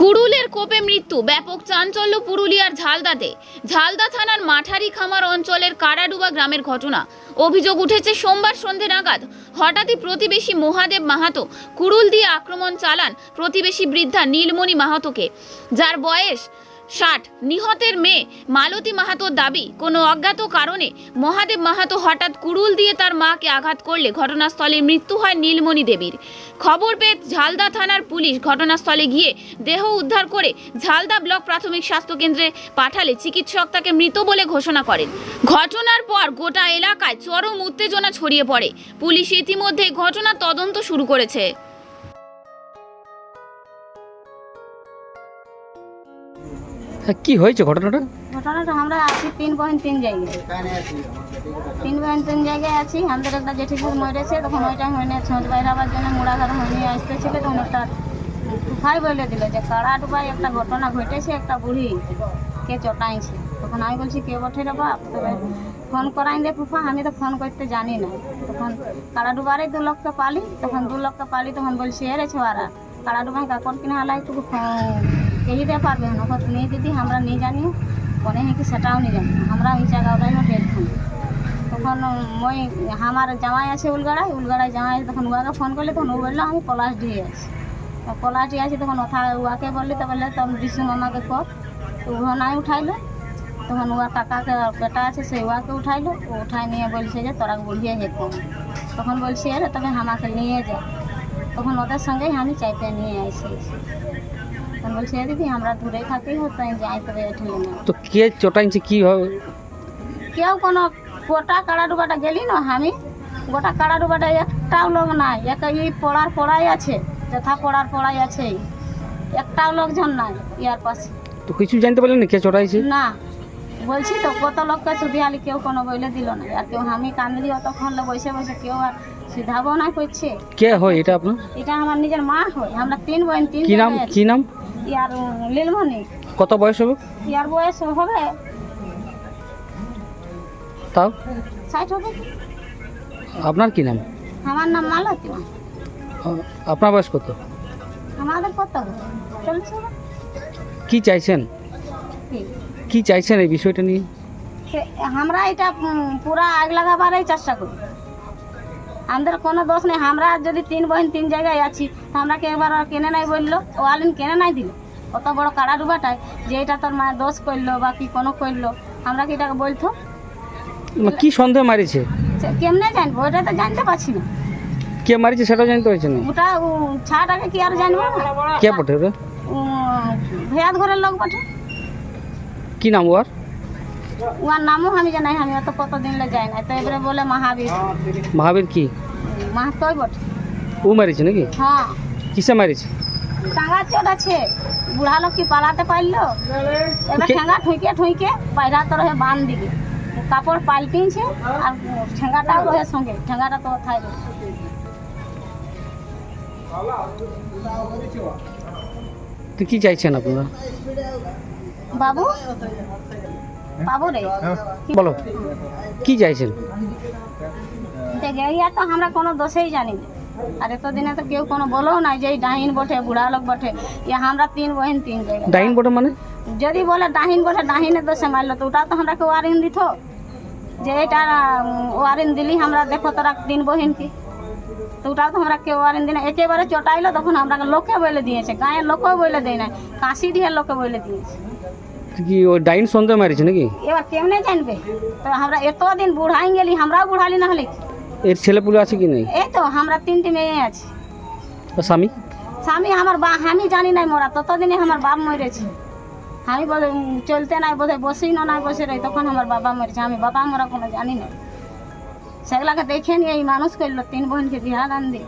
কুড়ুলের কোপে মৃত্যু, ব্যাপক চাঞ্চল্য পুরুলিয়ার ঝালদাতে। ঝালদা থানার মাঠারি খামার অঞ্চলের কারাডুবা গ্রামের ঘটনা। অভিযোগ উঠেছে, সোমবার সন্ধে নাগাদ হঠাৎই প্রতিবেশী মহাদেব মাহাতো কুড়ুল দিয়ে আক্রমণ চালান প্রতিবেশী বৃদ্ধা নীলমণি মাহাতোকে। যার বয়স ষাট। নিহতের মেয়ে মালতী মাহাতোর দাবি, কোনো অজ্ঞাত কারণে মহাদেব মাহাতো হঠাৎ কুড়ুল দিয়ে তার মাকে আঘাত করলে ঘটনাস্থলে মৃত্যু হয় নীলমণি দেবীর। খবর পেয়ে ঝালদা থানার পুলিশ ঘটনাস্থলে গিয়ে দেহ উদ্ধার করে ঝালদা ব্লক প্রাথমিক স্বাস্থ্য কেন্দ্রে পাঠালে চিকিৎসক তাকে মৃত বলে ঘোষণা করেন। ঘটনার পর গোটা এলাকায় চরম উত্তেজনা ছড়িয়ে পড়ে। পুলিশ ইতিমধ্যে ঘটনার তদন্ত শুরু করেছে। হ্যাঁ কি হয়েছে ঘটনাটা? ঘটনাটা আমরা আছি তিন বোন তিন জায়গায়। তিন বোন তিন জায়গায় আছি। আমাদের একটা জেঠিপুর মরেছে, তখন ওই টাইম হয়নি ছোঁচ বাইরাবার জন্য মুড়াঘর হয়নি আসতেছিল, তখন একটা ভাই বলে দিল যে, কাড়া ডুবাই একটা ঘটনা ঘটেছে, একটা বুড়ি কে চটাইছে। তখন আমি বলছি, কে বটে রে বাপ? তবে ফোন করাই দে ফুফা, আমি তো ফোন করতে জানি না। তখন কাড়া ডুবারে দু লোককে পালি, তখন দু লোককে পালি, তখন বলছি, এ রে ছোয়ারা, কাড়া ডুবাই কাকর কিনে হালা একটু পারবে না। কত নেই দিদি, আমরা নিয়ে জানি। মনে হয় কি সেটাও নিয়ে জানি। আমরা ওই জায়গাটাই না টের খাই তখন মই, আমার জামাই আছে উলগাড়ায় উলগাড়ায় জামাই তখন উয়াকে ফোন করলে তখন ও বলল, আমি পলাশ দিয়ে আছি। পলাশ দিয়ে আছি তখন ওঠা উয়াকে বললি, তো বললে, তখন বিষ্ণু মামাকে কর। তো নাই উঠাইলো। তখন উয়া কাকাকে, বেটা আছে সেই উয়াকে উঠাইলো। ও উঠাই নিয়ে বলছে যে, তোরা বুড়িয়ে যেত তখন বলছি, আরে, তবে আমাকে নিয়ে যা। তখন ওদের সঙ্গেই আমি চাইতে নিয়ে এসেছি তখন বলছি দিদি আমরা দূরে থাকি হতো যাই তবে না তো কে চটাইছে কি হবে কেউ কোনো গোটা কাড়া ডুবাটা গেলি না আমি গোটা কাড়া ডুবাটা একটাও লোক নাই এক এই পড়ার পড়াই আছে যথা পড়ার পড়াই আছে একটাও লোকজন নাই ইয়ার পাশে। তো কিছু জানতে পারলেন কে চটাইছে? না বলছি তো কত লোককে সুধিয়ালি কেউ কোনো বইলে দিল না আর কেউ আমি কান্দলি অতক্ষণ বসে বসে কেউ আর সিধাবো না করছে। কে হয় এটা আপনার? এটা আমার নিজের মা হয় আমরা তিন বোন তিন কি নাম? কি নাম? ইয়ার লীলমণি কত বয়স হবে? ইয়ার বয়স হবে তাও? ষাট হবে। আপনার কি নাম? আমার নাম মালতী। আপনার বয়স কত? আমাদের কত? চলছে কি চাইছেন? কি? চাইছেন এই বিষয়টা নিয়ে? আমরা এটা পুরা আগ লাগাবারই চেষ্টা করি। আমাদের কোনো দোষ নেই। আমরা যদি তিন বোন তিন জায়গায় আছি তো আমরাকে এবার কেনে নাই বলল? ও আলিন কেনে নাই দিল? অত বড় কাড়া ডুবাটায় যে এটা তোর মা দোষ করল বা কি কোনো করল? আমরা কি এটাকে বলতো? কি সন্দেহ মারিছে? কেমনে জানব? ওটা তো জানতে পারছি না। কে মারিছে সেটা জানতে পারছে না। ওটা ছাটাকে কি আর জানব? কে পটে ভেয়াত ঘরের লোক বটে কি নাম ওর? ওর নামও আমি জানাই আমি অত কতদিন যাই না তো এবারে বলে মহাবীর। মহাবীর কি? মাহাতই বটে। ও মারিছে নাকি? হ্যাঁ। কিসে মারিছে? টাঙ্গা চোট আছে। বুড়া লোক কি পালাতে পারল। এবার ঠেঙ্গা ঠুইকে ঠুইকে পায়রা তো রহে বান দিকে কাপড় পাল্টিছে আর ঠেঙ্গাটাও রহে সঙ্গে। ঠেঙ্গাটা তো থাই রহে। তো কি চাইছেন আপনারা? বাবু? বাবু রে। বলো। কি চাইছেন? দেখে তো আমরা কোনো দোষেই জানি না। আর এতদিনে তো কেউ কোনো বলো নাই যে ডাহিন বটে বুড়া লোক বটে। ইয়া আমরা তিন বহিন তিন জায়গায়। ডাইন বটে মানে? যদি বলে ডাহিন বটে ডাহিনের দোষে মারলো তো ওটা তো আমরা আমরাকে ওয়ারিন দিত? যে এটা ওয়ারিন দিলি আমরা দেখো তোরা তিন বহিন কি? তো ওটাও তো আমরা কেউ ওয়ারিন দিই না। একেবারে চটাইলো তখন আমরা লোকে বলে দিয়েছে। গায়ের লোকেও বলে দেয় না কাশি দিয়ে লোকে বলে দিয়েছে। কি ওই ডাইন সন্দেহ মারিছে নাকি? এবার কেমনে জানবে। তো আমরা এতদিন বুড়াই গেলি আমরাও বুড়ালি না হলে? এর ছেলে পুলে আছে কি নেই? এই তো আমরা তিনটি মেয়ে আছি। আর স্বামী? স্বামী আমার বা আমি জানি নাই মোরা ততদিনে আমার বাপ মরেছে। আমি বলে চলতে নাই বোধ বসেই না নাই বসে রই তখন আমার বাবা মরেছে। আমি বাবা মোরা কোনো জানি না। সেগুলাকে দেখে নিয়ে এই মানুষ করল তিন বোনকে বিহা দান দিয়ে।